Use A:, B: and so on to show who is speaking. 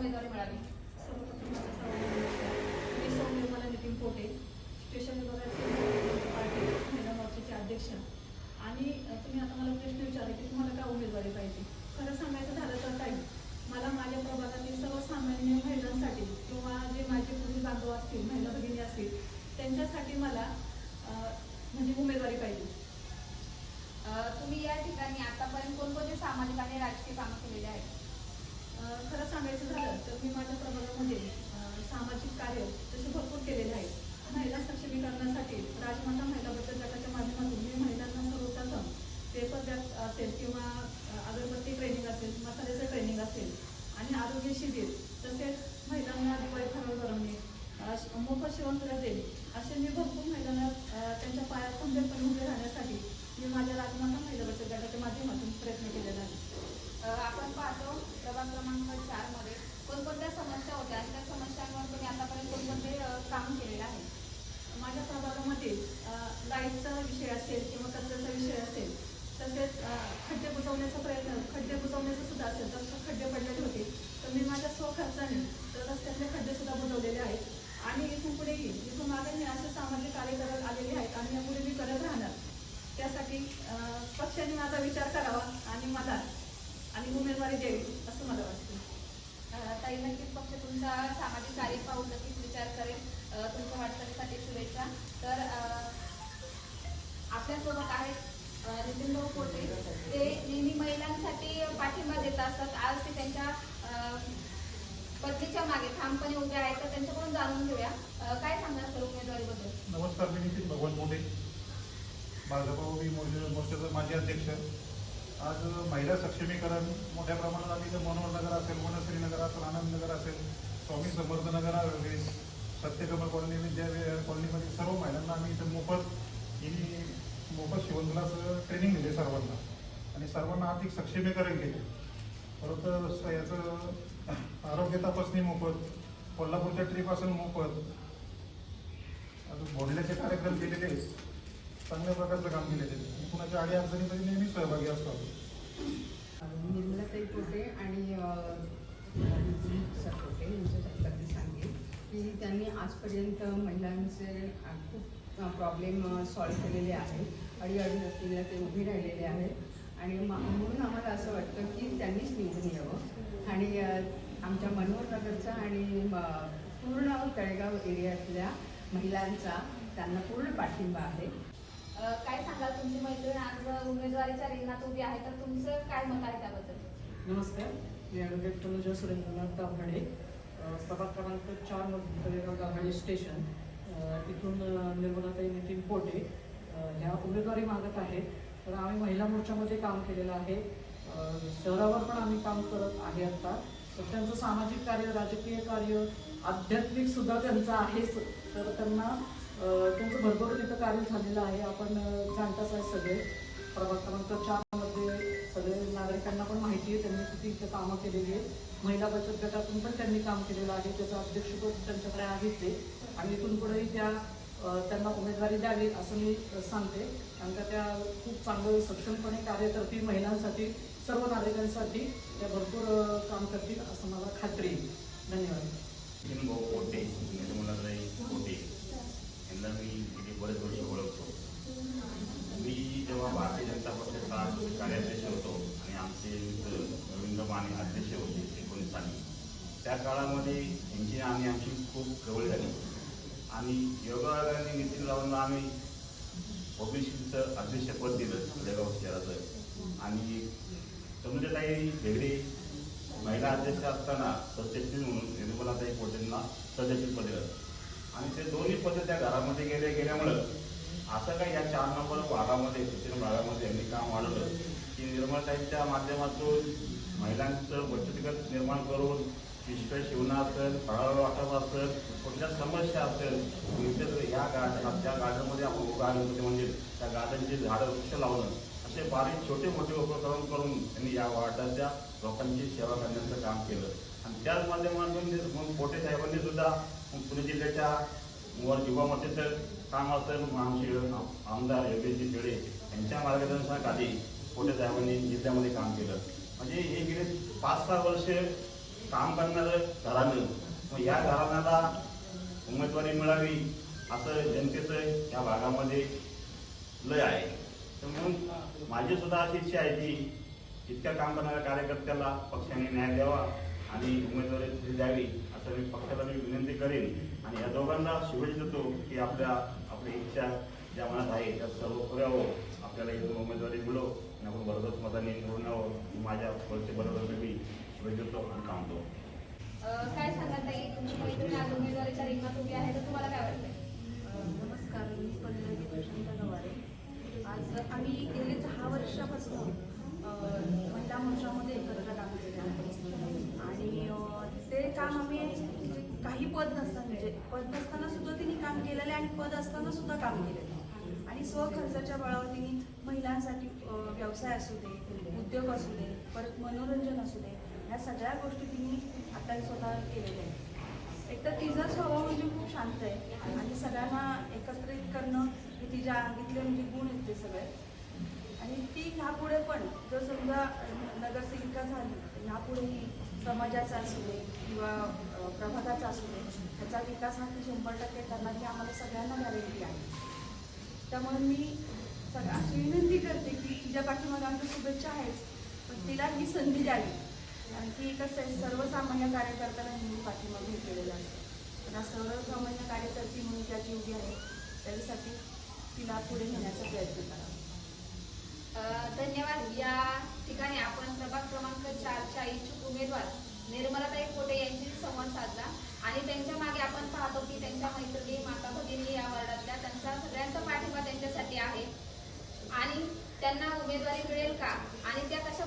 A: उमेदवारी मिळाली.
B: मी सौ निर्मला नितीन पोटे स्टेशन विभागाचे पार्टी महिला मोर्चाचे अध्यक्ष. आणि तुम्ही आता मला प्रश्न विचारले की तुम्हाला का उमेदवारी पाहिजे? खरं सांगायचं झालं तर काही मला माझ्या प्रभागातील सर्वसामान्य महिलांसाठी किंवा जे माझे पुरुष बांधव असतील महिला भगिनी असतील त्यांच्यासाठी मला अ, म्हणजे उमेदवारी पाहिजे
A: अ, तुम्ही या ठिकाणी आतापर्यंत कोणकोणते सामाजिक आणि राजकीय कामं केलेली आहेत
B: अ, खरं सांगायचं झालं तर मी माझ्या प्रभागामध्ये सामाजिक कार्य तसे भरपूर केलेले आहेत. महिला सक्षमीकरणासाठी राजमाता महिला बचत गटाच्या माध्यमातून मी महिलांना सर्वप्रथम पेपर बॅग असेल किंवा अगरबत्ती ट्रेनिंग असेल मसाल्याचं ट्रेनिंग असेल आणि आरोग्य शिबिर तसेच महिलांना दिवाळी फराळ बनवणे मोफत शिवणक्रिया देणे असे मी भरपूर महिलांना त्यांच्या पायात खंबीरपणे उभे राहण्यासाठी मी माझ्या राजमाता महिला बचत गटाच्या माध्यमातून प्रयत्न केलेला आहे
A: अ, आपण पाहतो प्रभाग क्रमांक चारमध्ये कोणकोणत्या समस्या होत्या आणि त्या समस्यांवर तुम्ही आतापर्यंत कोणकोणते अ, काम केलेलं आहे
B: माझ्या प्रभागामध्ये अ, विषय असेल किंवा कचऱ्याचा विषय असेल तसेच खड्डे बुजवण्याचा प्रयत्न खड्डे बुजवण्याचा सुद्धा असेल तर खड्डे पडलेले होते. तर मी माझ्या स्वखर्चाने तर रस्त्यातले खड्डे सुद्धा बुजवलेले आहेत. आणि इथून पुढेही इथून मागे मी असे सामाजिक कार्य करत आलेले आहेत. आणि यापुढे मी करत राहणार. त्यासाठी पक्षाने माझा विचार करावा आणि मला आणि उमेदवारी द्यावी असं मला वाटतं.
A: ताई नक्कीच पक्ष तुमचा सामाजिक कार्य पाहून नक्कीच विचार करेल तुमच्या वाटचालीसाठी शुभेच्छा. तर आपल्यासोबत आहेत नितीन भाऊ कोटे ते नेहमी महिलांसाठी पाठिंबा देत असतात. आज ते त्यांच्या पत्नीच्या मागे ठामपणे उभे आहेत. तर त्यांच्याकडून जाणून घेऊया. काय सांगणार सर उमेदवारीबद्दल?
C: नमस्कार मी नितीन भगवान मोठे भाजपा मी मोर्चाचे माजी अध्यक्ष. आज महिला सक्षमीकरण मोठ्या प्रमाणात आम्ही इथं मनोहर नगर असेल वनश्री नगर असेल आनंद नगर असेल स्वामी समर्थ नगर सत्यकमल कॉलनी विद्या कॉलनीमध्ये सर्व महिलांना आम्ही इथं मोफत हिनी मोफत शिवणक्लास ट्रेनिंग दिले सर्वांना. आणि सर्वांना आर्थिक सक्षमीकरण केले परत याचं आरोग्य तपासणी मोफत कोल्हापूरच्या ट्रीप असेल मोफत. अजून बोलण्याचे कार्यक्रम केलेले आहेत. चांगल्या प्रकारचं काम केलेले आहे. कुणाच्या आडी अडचणीमध्ये नेहमी सहभागी असतात.
D: निर्मलाताई आणि अ, सर कोटे यांच्याबद्दल सांगेन. की त्यांनी आजपर्यंत महिलांचे खूप प्रॉब्लेम सॉल्व्ह केलेले आहेत. अडीअडी असलेल्या ते उभे राहिलेले आहेत. आणि म्हणून आम्हाला असं वाटतं की त्यांनीच निवडून यावं. आणि आमच्या मनोहर नगरचा आणि पूर्ण तळेगाव एरियातल्या महिलांचा त्यांना पूर्ण पाठिंबा आहे.
A: काय सांगाल तुमची मैत्रीण? आज उमेदवारीच्या रिंगणात उभी आहे. तर तुमचं काय मत आहे त्याबद्दल?
E: नमस्कार. मी ॲडव्होकेट तनुजा सुरेंद्रनाथ गावडे अ, प्रभाग क्रमांक चार मधून तळेगाव गावडे स्टेशन तिथून इथून अ, निर्मलाताई नितीन पोटे ह्या उमेदवारी मागत आहेत. तर आम्ही महिला मोर्चामध्ये काम केलेलं आहे. शहरावर पण आम्ही काम करत आहे आता. तर त्यांचं सामाजिक कार्य राजकीय कार्य आध्यात्मिक सुद्धा त्यांचं आहेच. तर त्यांना त्यांचं भरभरून इथं कार्य झालेलं आहे. आपण जाणताच आहे सगळे. प्रभाग क्रमांक चारमध्ये सगळे नागरिकांना पण माहिती आहे त्यांनी किती इथं कामं केलेली आहेत. महिला बचत गटातून पण त्यांनी काम केलेलं आहे त्याचं अध्यक्षपद त्यांच्याकडे आहे ते. आणि इथून पुढेही त्या त्यांना उमेदवारी द्यावी असं मी सांगते. कारण का त्या खूप चांगलं सक्षमपणे कार्य करतील महिलांसाठी सर्व नागरिकांसाठी. त्या भरपूर काम करतील असं मला खात्री आहे. धन्यवाद.
F: भाऊ कोटे कोटे यांना मी म्हणजे बरेच वर्ष ओळखतो. जेव्हा भारतीय जनता पक्षाचा कार्याध्यक्ष होतो आणि आमचे मित्र रवींद्र माने अध्यक्ष होते एकोणीस साली त्या काळामध्ये यांची आणि आमची खूप जवळ झाली. आणि योगायोगाने नितीन रावांना आम्ही ओबीसीचं अध्यक्षपद दिलं जळगाव शहराचं. आणि समुद्रताई हेगडे महिला अध्यक्ष असताना सदस्यपद म्हणून निर्मलाताई पोटेंना सदस्यपद दिलं. आणि ते दोन्ही पद त्या घरामध्ये गेले गेल्यामुळं असं काही या चार नंबर भागामध्ये सुशील भागामध्ये यांनी काम वाढवलं की निर्मलाताईंच्या माध्यमातून महिलांचं बचत गट निर्माण करून पिशव्या शिवणं असेल फळावर वाटप असेल कुठल्या समस्या असेल इतर या गार्डन त्या गार्डनमध्ये आपण उभं होते म्हणजे त्या गार्डनचे झाडं वृक्ष लावणं असे बारीक छोटे मोठे उपक्रम करून त्यांनी या वार्डाच्या लोकांची सेवा करण्याचं काम केलं. आणि त्याच माध्यमातून मग पोटे साहेबांनी सुद्धा पुणे जिल्ह्याच्या वर युवा तर काम असेल आमदार योगेशजी भिडे यांच्या मार्गदर्शनाखाली पोटे साहेबांनी जिल्ह्यामध्ये काम केलं. म्हणजे हे गेले पाच सहा वर्ष काम करणारं घराणं. मग या घराण्याला उमेदवारी मिळावी असं जनतेचं या भागामध्ये लय आहे. तर म्हणून माझी सुद्धा अशी इच्छा आहे की इतक्या काम करणाऱ्या कार्यकर्त्याला पक्षाने न्याय द्यावा आणि उमेदवारी द्यावी असं मी पक्षाला मी विनंती करेन. आणि या दोघांना शुभेच्छा देतो की आपल्या आपली इच्छा ज्या मनात आहे त्या सर्व पुऱ्या हो. आपल्याला इथून उमेदवारी मिळो आणि आपण बरोबर मताने निवडून यावं. मी माझ्या वरचे बरोबर मी शुभेच्छा देतो आणि थांबतो
A: काय सांगा ताई? तुमची आज उमेदवारीच्या रिंगणात उभी आहे तर तुम्हाला काय वाटतंय?
G: नमस्कार मी पल्लवी प्रशांत गवारे. आज आम्ही गेले दहा वर्षापासून महिला मोर्चामध्ये एकत्र काम केले आहे. आणि ते काम आम्ही काही पद नसताना म्हणजे पद नसताना सुद्धा तिने काम केलेलं आहे आणि पद असताना सुद्धा काम केलेलं आहे. आणि स्वखर्चाच्या बळावर तिने महिलांसाठी व्यवसाय असू दे उद्योग असू दे परत मनोरंजन असू दे ह्या सगळ्या गोष्टी तिने आता स्वतः केलेल्या आहेत. एक तर तिचा स्वभाव म्हणजे खूप शांत आहे आणि सगळ्यांना एकत्रित करणं हे तिच्या अंगीतले म्हणजे गुण आहेत ते सगळे. आणि ती ह्यापुढे पण जर समजा नगरसेविका झाली तर ह्यापुढेही समाजाचा असू दे किंवा प्रभागाचा असू दे त्याचा विकास हा शंभर टक्के करणार ही आम्हाला सगळ्यांना गॅरंटी आहे. त्यामुळे मी सगळ्या अशी विनंती करते की तिच्या पाठीमागे आमच्या शुभेच्छा आहेच पण तिला ही संधी द्यावी. कारण की कसं आहे सर्वसामान्य कार्यकर्त्याला नेहमी पाठीमागे केलेलं असतं पण आज सर्वसामान्य कार्यकर्ती म्हणून त्या ती उभी आहे त्याच्यासाठी तिला पुढे नेण्याचा प्रयत्न करावा
A: धन्यवाद. या ठिकाणी आपण प्रभाग क्रमांक चारच्या इच्छुक उमेदवार निर्मलाताई कोटे यांची संवाद साधला. आणि त्यांच्या मागे आपण पाहतो की त्यांच्या मैत्रिणी माता भगिनी या वार्डातल्या त्यांचा सगळ्यांचा पाठिंबा त्यांच्यासाठी आहे. आणि त्यांना उमेदवारी मिळेल का? आणि त्या कशा